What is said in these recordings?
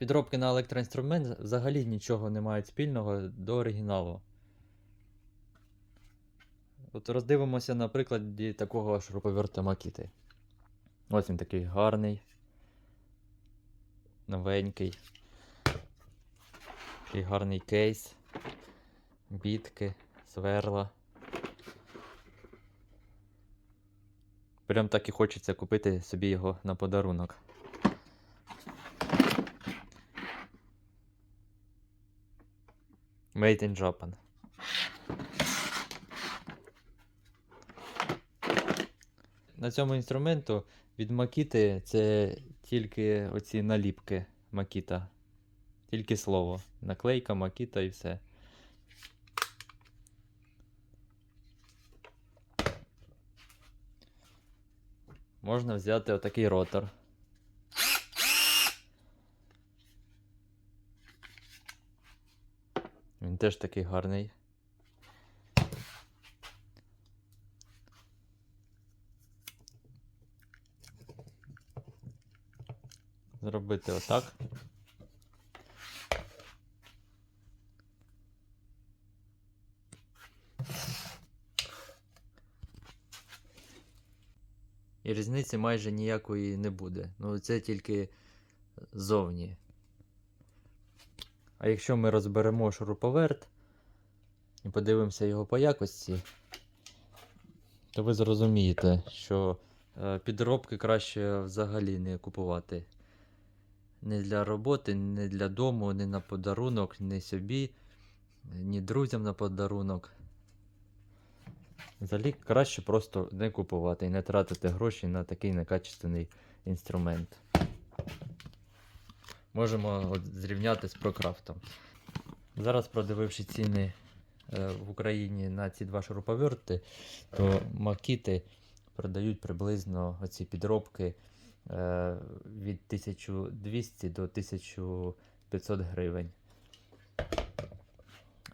Підробки на електроінструмент взагалі нічого не мають спільного до оригіналу. От роздивимося на прикладі такого шуруповерта Макіти. Ось він такий гарний, новенький. Такий гарний кейс, бітки, сверла. Прям так і хочеться купити собі його на подарунок. Made in Japan. На цьому інструменту від Макіти це тільки оці наліпки Макіта. Тільки слово. Наклейка, Макіта і все. Можна взяти отакий ротор. Теж такий гарний. Зробити отак. І різниці майже ніякої не буде. Ну це тільки зовні. А якщо ми розберемо шуруповерт і подивимося його по якості, то ви зрозумієте, що е, підробки краще взагалі не купувати. Не для роботи, не для дому, не на подарунок, не собі, ні друзям на подарунок. Взагалі краще просто не купувати і не тратити гроші на такий некачественний інструмент. Можемо от зрівняти з прокрафтом. Зараз, продививши ціни е, в Україні на ці два шуруповерти, то макіти продають приблизно оці підробки е, від 1200 до 1500 гривень.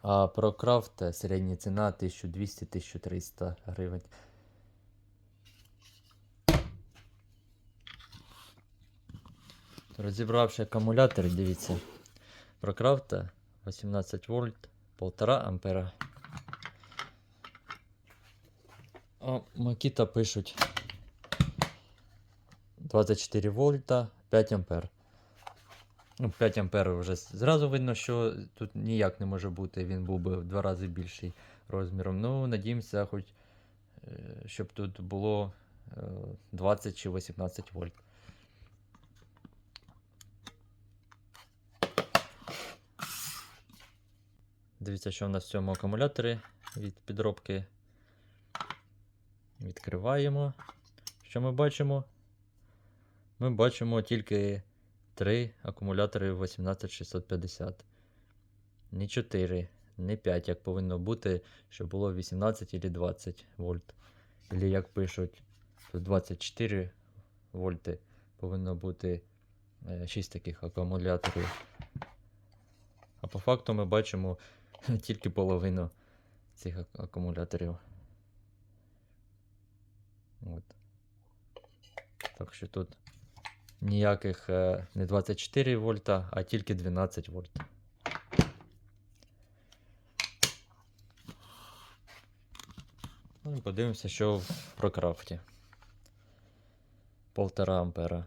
А про крафт середня ціна 1200-1300 гривень. Розібравши акумулятор, дивіться. Про крафта 18 вольт, 1,5 ампера. А Макіта пишуть 24 вольта, 5 ампер. Ну, 5 ампер вже зразу видно, що тут ніяк не може бути, він був би в два рази більший розміром. Ну, надіємося, хоч, е, щоб тут було е, 20 чи 18 вольт. Дивіться, що в нас в цьому акумуляторі від підробки. Відкриваємо. Що ми бачимо? Ми бачимо тільки 3 акумулятори 18650. Не 4, не 5, як повинно бути, щоб було 18 або 20 вольт. Або як пишуть, тут 24 вольти повинно бути 6 таких акумуляторів. А по факту ми бачимо тільки половину цих акумуляторів. От. Так що тут ніяких е, не 24 вольта, а тільки 12 вольт. Ну подивимося, що в прокрафті. Полтора ампера.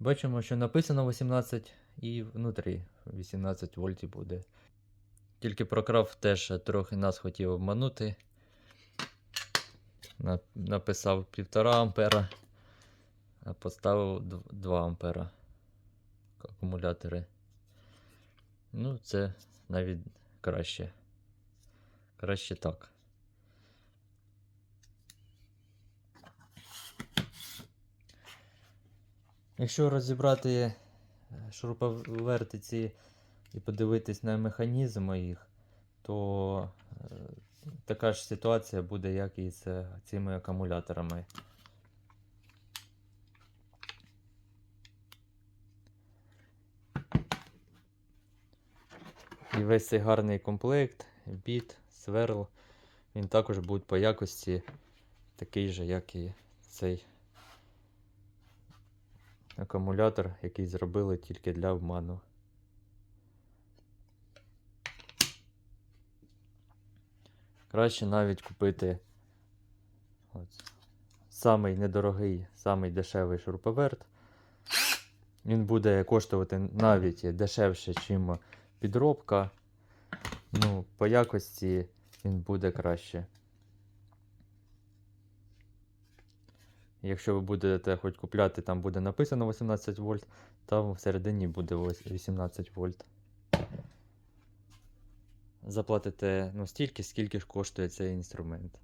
Бачимо, що написано 18 і внутрі 18 вольтів буде. Тільки Прокрав теж трохи нас хотів обманути. Написав 1,5 ампера, а поставив 2 ампера акумулятори. Ну, це навіть краще. Краще так. Якщо розібрати е, шуруповерти і подивитись на механізм їх, то е, така ж ситуація буде, як і з цими акумуляторами. І весь цей гарний комплект, біт, сверл, Він також буде по якості такий же, як і цей акумулятор, який зробили тільки для обману. Краще навіть купити от, самий недорогий, самий дешевий шуруповерт. Він буде коштувати навіть дешевше, ніж підробка. Ну, по якості він буде краще. Якщо ви будете хоч купляти, там буде написано 18 вольт, там всередині буде 18 вольт. Заплатите ну, стільки, скільки ж коштує цей інструмент.